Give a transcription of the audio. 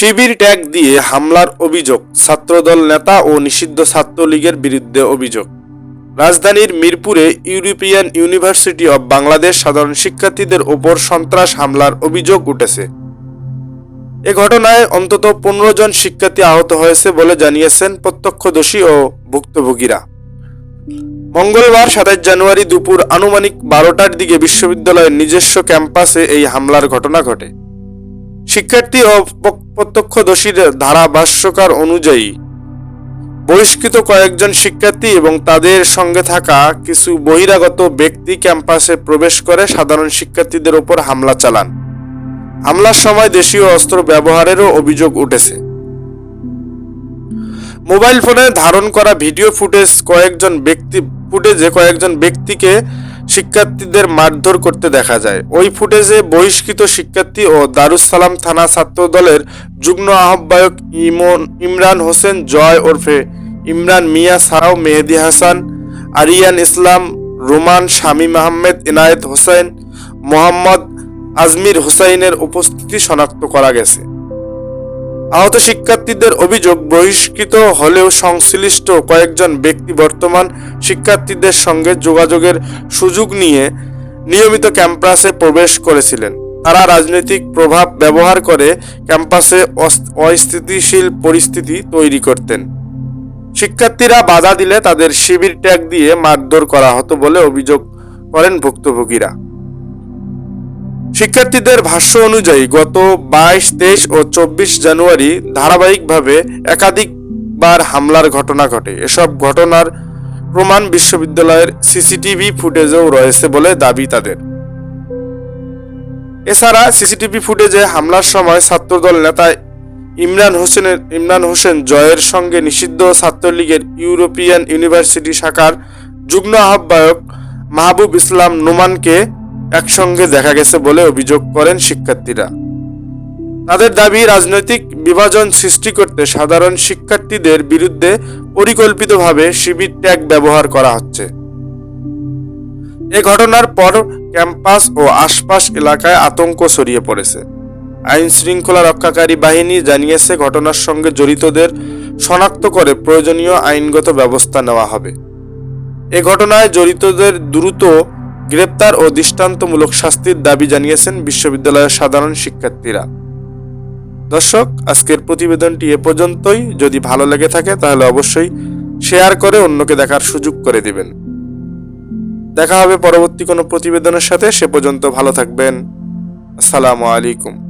শিবির tag দিয়ে হামলার অভিযোগ, ছাত্রদল নেতা ও নিষিদ্ধ ছাত্রলীগের বিরুদ্ধে অভিযোগ। রাজধানীর মিরপুরে ইউরোপিয়ান ইউনিভার্সিটি অব বাংলাদেশ সাধারণ শিক্ষার্থীদের ওপর সন্ত্রাস হামলার অভিযোগ উঠেছে। এ ঘটনায় অন্তত পনেরো জন শিক্ষার্থী আহত হয়েছে বলে জানিয়েছেন প্রত্যক্ষদর্শী ও ভুক্তভোগীরা। মঙ্গলবার সাতাশ জানুয়ারি দুপুর আনুমানিক বারোটার দিকে বিশ্ববিদ্যালয়ের নিজস্ব ক্যাম্পাসে এই হামলার ঘটনা ঘটে। শিক্ষার্থী ও প্রত্যক্ষদর্শীর ধারাভাষ্যকার অনুযায়ী, বহিষ্কৃত কয়েকজন শিক্ষার্থী এবং তাদের সঙ্গে থাকা কিছু বহিরাগত ব্যক্তি ক্যাম্পাসে প্রবেশ করে সাধারণ শিক্ষার্থীদের ওপর হামলা চালান। হামলার সময় দেশীয় অস্ত্র ব্যবহারেরও অভিযোগ উঠেছে। মোবাইল ফোনে ধারণ করা ভিডিও ফুটেজ কয়েকজন ব্যক্তি ফুটেজে কয়েকজন ব্যক্তিকে শিক্ষার্থীদের মারধর করতে দেখা যায়। ওই ফুটেজে বহিষ্কৃত শিক্ষার্থী ও দারুসালাম থানা ছাত্র দলের যুগ্ম আহ্বায়ক ইমন ইমরান হোসেন জয় ওরফে ইমরান মিয়া ছাড়াও মেহেদি হাসান, আরিয়ান ইসলাম, রোমান শামীম আহমেদ এনায়েত হোসেন, মোহাম্মদ আজমির হোসাইনের উপস্থিতি শনাক্ত করা গেছে। আহত শিক্ষার্থীদের অভিযোগ, বহিষ্কৃত হলেও সংশ্লিষ্ট কয়েকজন ব্যক্তি বর্তমান শিক্ষার্থীদের সঙ্গে যোগাযোগের সুযোগ নিয়ে নিয়মিত ক্যাম্পাসে প্রবেশ করেছিলেন। তারা রাজনৈতিক প্রভাব ব্যবহার করে ক্যাম্পাসে অস- অস্থিতিশীল পরিস্থিতি তৈরি করতেন। শিক্ষার্থীরা বাধা দিলে তাদের শিবির ট্যাগ দিয়ে মারধর করা হতো বলে অভিযোগ করেন ভুক্তভোগীরা। শিক্ষার্থীদের ভাষ্য অনুযায়ী, গত বাইশ, তেইশ ও চব্বিশ জানুয়ারি ধারাবাহিকভাবে একাধিকবার হামলার ঘটনা ঘটে। এসব ঘটনার প্রমাণ বিশ্ববিদ্যালয়ের সিসিটিভি ফুটেজেও রয়েছে বলে দাবি তাদের। এছাড়া সিসিটিভি ফুটেজে হামলার সময় ছাত্রদল নেতা ইমরান হোসেনের, ইমরান হোসেন জয়ের সঙ্গে নিষিদ্ধ ছাত্রলীগের ইউরোপিয়ান ইউনিভার্সিটি শাখার যুগ্ম আহ্বায়ক মাহবুব ইসলাম নোমানকে একসঙ্গে দেখা গেছে বলে অভিযোগ করেন শিক্ষার্থীরা। তাদের দাবি, রাজনৈতিক বিভাজন সৃষ্টি করতে সাধারণ শিক্ষার্থীদের বিরুদ্ধে পরিকল্পিতভাবে শিবির ট্যাগ ব্যবহার করা হচ্ছে। এ ঘটনার পর ক্যাম্পাস ও আশপাশ এলাকায় আতঙ্ক ছড়িয়ে পড়েছে। আইন শৃঙ্খলা রক্ষাকারী বাহিনী জানিয়েছে, ঘটনার সঙ্গে জড়িতদের শনাক্ত করে প্রয়োজনীয় আইনগত ব্যবস্থা নেওয়া হবে। এ ঘটনায় জড়িতদের দ্রুত গ্রেপ্তার ও দৃষ্টান্তমূলক শাস্তির দাবি জানিয়েছেন বিশ্ববিদ্যালয়ের সাধারণ শিক্ষার্থীরা। দর্শক, আজকের প্রতিবেদনটি এ পর্যন্তই। যদি ভালো লেগে থাকে, তাহলে অবশ্যই শেয়ার করে অন্যকে দেখার সুযোগ করে দিবেন। দেখা হবে পরবর্তী কোনো প্রতিবেদনের সাথে। সে পর্যন্ত ভালো থাকবেন। আসসালামু আলাইকুম।